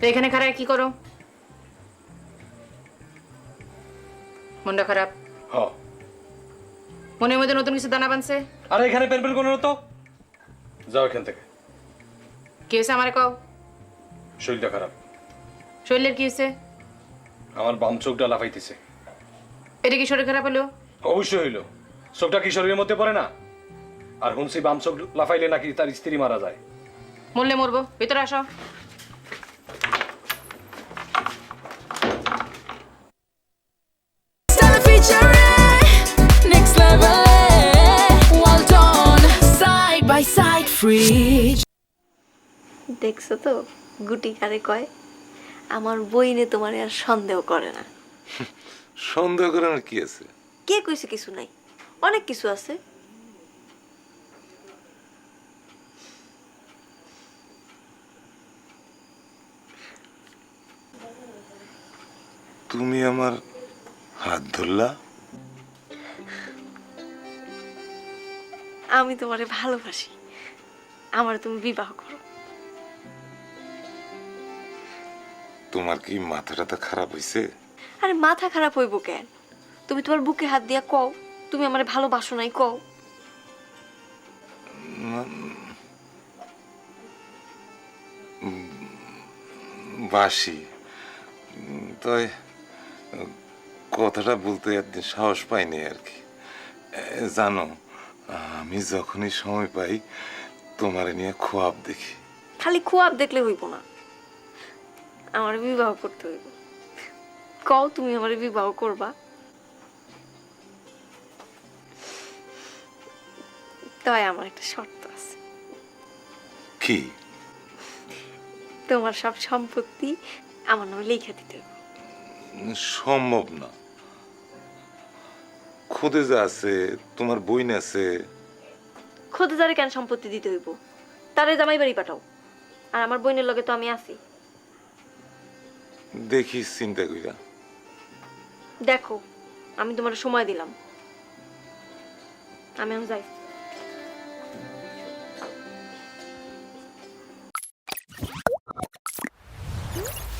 তো এখানে খারাপ কি করো? মনটা খারাপ? হ। মনের মধ্যে নতুন কিছু দানা বানছে? আরে এখানে পেনপেন কোনো তো। যাও এখান থেকে। কি হয়েছে আমারে কও? শরীরটা খারাপ। শরীরের কি হয়েছে? আমার বাম চোখটা লাফাইতেছে। এটা কি শরীর খারাপ হলো? অবশ্যই হইল। চোখটা কি শরীরের মধ্যে পড়ে না? আর হুনসি বাম চোখ লাফাইলে নাকি তার স্ত্রী মারা যায়। মরলে মরবো। ভিতরে আসো। দেখছ তো গুটি কারে কয়? আমার বইনে তোমার আর সন্দেহ করে না। সন্দেহ করার কি আছে? কে কইছে কিছু নাই? অনেক কিছু আছে। তুমি আমার হাত ধরলা আমি তোমারে ভালোবাসি। আমার তুমি বিবাহ করো। তোমার কি মাথা টাথা খারাপ হয়েছে আরে মাথা খারাপ হইব কেন? তুমি তোমার বুকে হাত দিয়া কও তুমি আমারে ভালোবাসো নাই কও। বাসি। তাই কথাটা বলতে একদিন সাহস পাইনি আর কি। জানো আমি যখনই সময় পাই তোমার নিয়ে খোয়াব দেখি। খালি খুয়াব দেখলে হইব না। আমার বিবাহ করতে হইব। কও তুমি আমার বিবাহ করবা? তাই আমার একটা শর্ত আছে। কি? তোমার সব সম্পত্তি আমার নামে লিখে দিতে হবে সম্ভব না। খুদে যা আছে তোমার বইন আছে। খোদেজারে কেন সম্পত্তি দিতে হইব? তারে জামাই বাড়ি পাঠাও। আর আমার বোনের লগে তো আমি আছি। দেখি চিন্তা কইরা। দেখো আমি তোমার সময় দিলাম। আমি এখন যাই